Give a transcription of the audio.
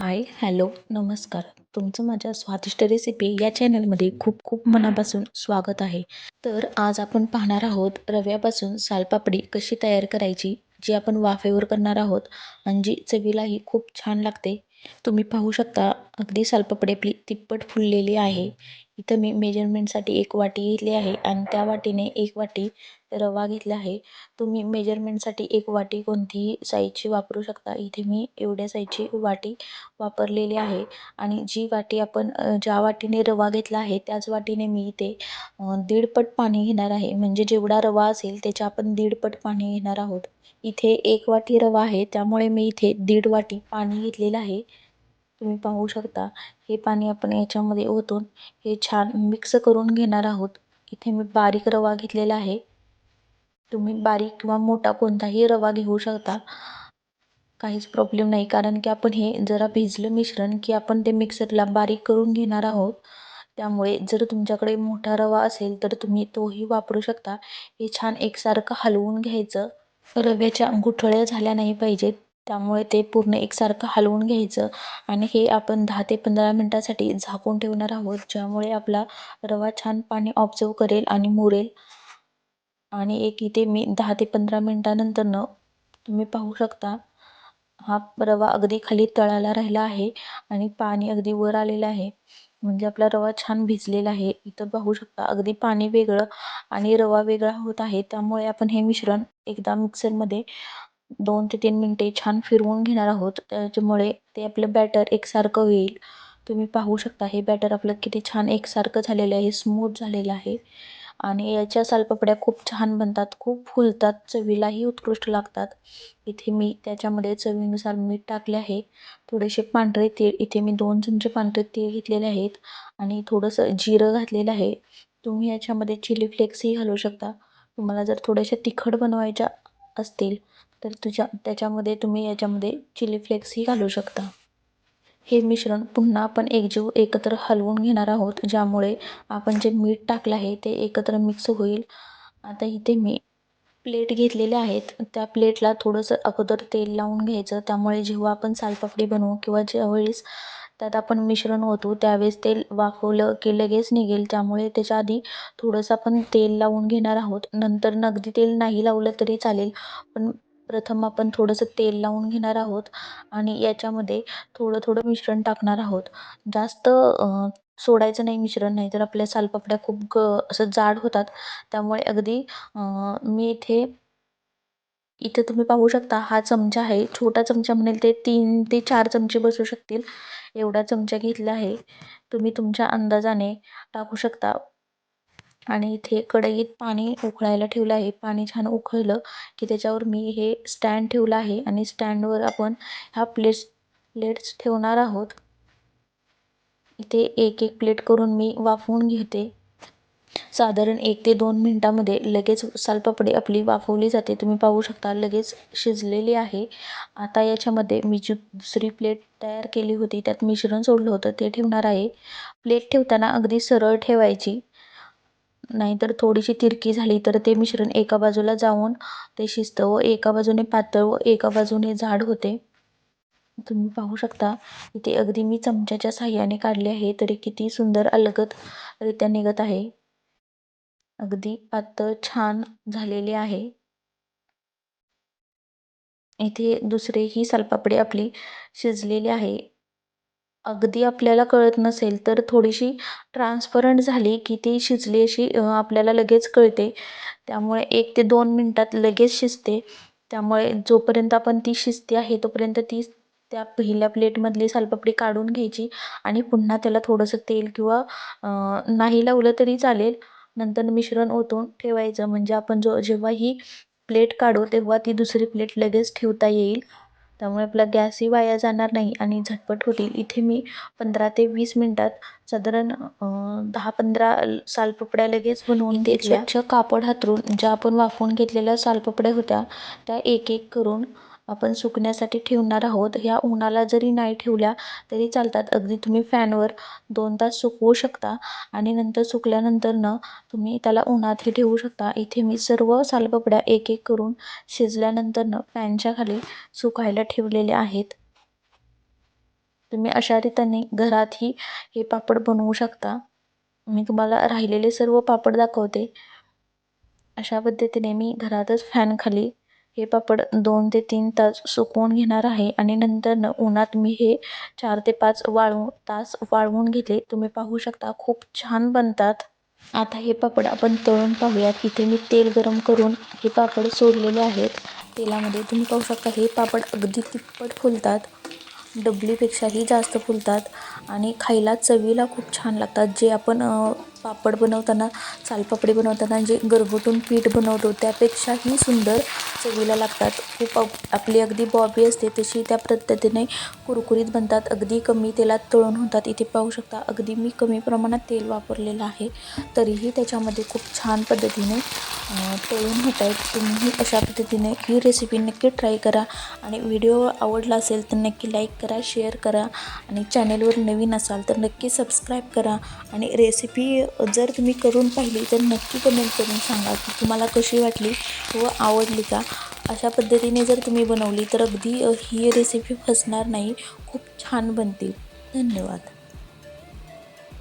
Hi hello नमस्कार. तुमचं माझ्या स्वादिष्ट रेसिपी या चॅनलमध्ये खूप खूप मनापासून स्वागत आहे. तर आज आपण पाहणार आहोत रव्यापासून सालपापडी कशी तयार करायची जी आपण वाफेवर करणार आहोत आणि जी चवीलाही खूप छान लागते. तुम्ही पाहू शकता अगदी सालपापडी आपली तिप्पट फुललेली आहे. इथं मी मेजरमेंटसाठी एक वाटी घेतली आहे आणि त्या वाटीने एक वाटी रवा घेतला आहे. तुम्ही मेजरमेंटसाठी एक वाटी कोणतीही साईजची वापरू शकता. इथे मी एवढ्या साईजची वाटी वापरलेली आहे आणि जी वाटी आपण ज्या वाटीने रवा घेतला आहे त्याच वाटीने मी इथे दीडपट पाणी घेणार आहे. म्हणजे जेवढा रवा असेल त्याच्या आपण दीडपट पाणी घेणार आहोत. इथे एक वाटी रवा आहे त्यामुळे मी इथे दीड वाटी पाणी घेतलेलं आहे. तुम्ही पाहू शकता. हे पाणी आपण याच्यामध्ये ओतून हे छान मिक्स करून घेणार आहोत. इथे मी बारीक रवा घेतलेला आहे. तुम्ही बारीक किंवा मोठा कोणताही रवा घेऊ शकता. काहीच प्रॉब्लेम नाही. कारण की आपण हे जरा भिजलं मिश्रण की आपण ते मिक्सरला बारीक करून घेणार आहोत. त्यामुळे जर तुमच्याकडे मोठा रवा असेल तर तुम्ही तोही वापरू शकता. हे छान एकसारखं हलवून घ्यायचं. रव्याच्या गुठळ्या झाल्या नाही पाहिजेत. त्यामुळे ते पूर्ण एकसारखं हलवून घ्यायचं. आणि हे आपण दहा ते पंधरा मिनटासाठी झाकून ठेवणार आहोत ज्यामुळे आपला रवा छान पाणी ऑब्झर्व करेल आणि मुरेल. आणि एक इथे मी दहा ते पंधरा मिनटानंतरनं तुम्ही पाहू शकता हा रवा अगदी खाली तळाला राहिला आहे आणि पाणी अगदी वर आलेलं आहे. म्हणजे आपला रवा छान भिजलेला आहे. इथं पाहू शकता अगदी पाणी वेगळं आणि रवा वेगळा होत आहे. त्यामुळे आपण हे मिश्रण एकदा मिक्सरमध्ये दोन ते तीन मिनटे छान फिरवून घेणार आहोत. त्याच्यामुळे ते आपलं बॅटर एकसारखं होईल. तुम्ही पाहू शकता हे बॅटर आपलं किती छान एकसारखं झालेलं आहे स्मूथ झालेलं आहे. आणि याच्या सालपापड्या खूप छान बनतात खूप फुलतात चवीलाही उत्कृष्ट लागतात. इथे मी त्याच्यामध्ये चवीनुसार मीठ टाकले आहे. थोडेसे पांढरे तीळ इथे मी दोन चमचे पांढरे तीळ घेतलेले आहेत. आणि थोडंसं जिरं घातलेलं आहे. तुम्ही याच्यामध्ये चिली फ्लेक्सही घालू शकता. तुम्हाला जर थोड्याशा तिखट बनवायच्या असतील तर तुझ्या त्याच्यामध्ये तुम्ही याच्यामध्ये चिली फ्लेक्सही घालू शकता. हे मिश्रण पुन्हा आपण एकजीव एकत्र हलवून घेणार आहोत ज्यामुळे आपण जे मीठ टाकलं आहे ते एकत्र मिक्स होईल. आता इथे मी प्लेट घेतलेले आहेत. त्या प्लेटला थोडंसं अगोदर तेल लावून घ्यायचं. त्यामुळे जेव्हा आपण सालपापडी बनवू किंवा ज्यावेळेस त्यात आपण मिश्रण ओतू त्यावेळेस तेल वाफवलं की लगेच निघेल. त्यामुळे त्याच्या आधी थोडंसं आपण तेल लावून घेणार आहोत. नंतर अगदी तेल नाही लावलं तरी चालेल. पण प्रथम आपण थोडंसं तेल लावून घेणार आहोत आणि याच्यामध्ये थोडं थोडं मिश्रण टाकणार आहोत. जास्त सोडायचं नाही मिश्रण नाही तर आपल्या सालपापड्या खूप ग असं जाड होतात. त्यामुळे अगदी मी इथे इथे तुम्ही पाहू शकता हा चमचा आहे. छोटा चमचा म्हणेल ते तीन ते चार चमचे बसू शकतील. एवढा चमचा घेतला आहे. तुम्ही तुमच्या अंदाजाने टाकू शकता. आणि इथे कढईत पाणी उकळायला ठेवलं आहे. पाणी छान उकळलं की त्याच्यावर मी हे स्टँड ठेवलं आहे आणि स्टँडवर आपण ह्या प्लेट्स प्लेट्स ठेवणार आहोत. इथे एक एक प्लेट करून मी वाफवून घेते. साधारण एक ते दोन मिनटामध्ये लगेच सालपापडी आपली वाफवली जाते. तुम्ही पाहू शकता लगेच शिजलेली आहे. आता याच्यामध्ये मी जी दुसरी प्लेट तयार केली होती त्यात मिश्रण सोडलं होतं ते ठेवणार आहे. प्लेट ठेवताना अगदी सरळ ठेवायची. नाहीतर थोडीशी तिरकी झाली तर ते मिश्रण एका बाजूला जाऊन ते शिजतं व एका बाजूने पातळ व एका बाजूने जाड होते. तुम्ही पाहू शकता इथे अगदी मी चमच्याच्या साह्याने काढले आहे तरी किती सुंदर अलगदरित्या निघत आहे. अगदी पातळ छान झालेली आहे. इथे दुसरे ही सालपापडी आपली शिजलेली आहे. अगदी आपल्याला कळत नसेल तर थोडीशी ट्रान्सपरंट झाली की ती शिजली अशी आपल्याला लगेच कळते. त्यामुळे एक ते दोन मिनटात लगेच शिजते. त्यामुळे जोपर्यंत आपण ती शिजते आहे तोपर्यंत ती त्या पहिल्या प्लेटमधली सालपापडी काढून घ्यायची आणि पुन्हा त्याला थोडंसं तेल किंवा नाही लावलं तरी चालेल. नंतर मिश्रण ओतून ठेवायचं. म्हणजे आपण जो जेव्हा ही प्लेट काढू तेव्हा ती दुसरी प्लेट लगेच ठेवता येईल. त्यामुळे आपला गॅसही वाया जाणार नाही आणि झटपट होतील. इथे मी पंधरा ते वीस मिनटात साधारण दहा पंधरा सालपापड्या लगेच बनवून ते स्वच्छ कापड हातरून ज्या आपण वाफवून घेतलेल्या सालपापड्या होत्या त्या एक एक करून आपण सुकण्यासाठी ठेवणार आहोत. ह्या उन्हाला जरी नाही ठेवल्या तरी चालतात. अगदी तुम्ही फॅनवर दोन तास सुकवू शकता आणि नंतर सुकल्यानंतरनं तुम्ही त्याला उन्हातही ठेवू शकता. इथे मी सर्व सालपापड्या एक एक करून शिजल्यानंतरनं फॅनच्या खाली सुकायला ठेवलेल्या आहेत. तुम्ही अशा रीतीने घरातही हे पापड बनवू शकता. मी तुम्हाला राहिलेले सर्व पापड दाखवते. अशा पद्धतीने मी घरातच फॅनखाली हे पापड दोन ते तीन तास सुकवून घेणार आहे आणि नंतरनं उन्हात मी हे चार ते पाच वाळू तास वाळवून घेतले. तुम्ही पाहू शकता खूप छान बनतात. आता हे पापड आपण तळून पाहूयात. इथे मी तेल गरम करून हे पापड सोडलेले आहेत. तेलामध्ये तुम्ही पाहू शकता हे पापड अगदी तिप्पट फुलतात. डबलीपेक्षाही जास्त फुलतात आणि खायला चवीला खूप छान लागतात. जे आपण पापड बनवताना सालपापडी बनवताना जे गरगोटून पीठ बनवतो त्यापेक्षाही सुंदर चवीला लागतात. खूप आपली अगदी बॉबी असते तशी त्या पद्धतीने कुरकुरीत बनतात. अगदी कमी तेलात तळून होतात. इथे पाहू शकता अगदी मी कमी प्रमाणात तेल वापरलेलं आहे. तरीही त्याच्यामध्ये खूप छान पद्धतीने तळून होत आहेत. तुम्हीही अशा पद्धतीने ही रेसिपी नक्की ट्राय करा. आणि व्हिडिओ आवडला असेल तर नक्की लाईक करा शेअर करा. आणि चॅनेलवर नवीन असाल तर नक्की सबस्क्राईब करा. आणि रेसिपी जर तुम्ही करून पाहिली तर नक्की कमेंट करून सांगा की तुम्हाला कशी वाटली व आवडली का? अशा पद्धतीने जर तुम्ही बनवली तर अगदी ही रेसिपी फसणार नाही. खूप छान बनतील. धन्यवाद.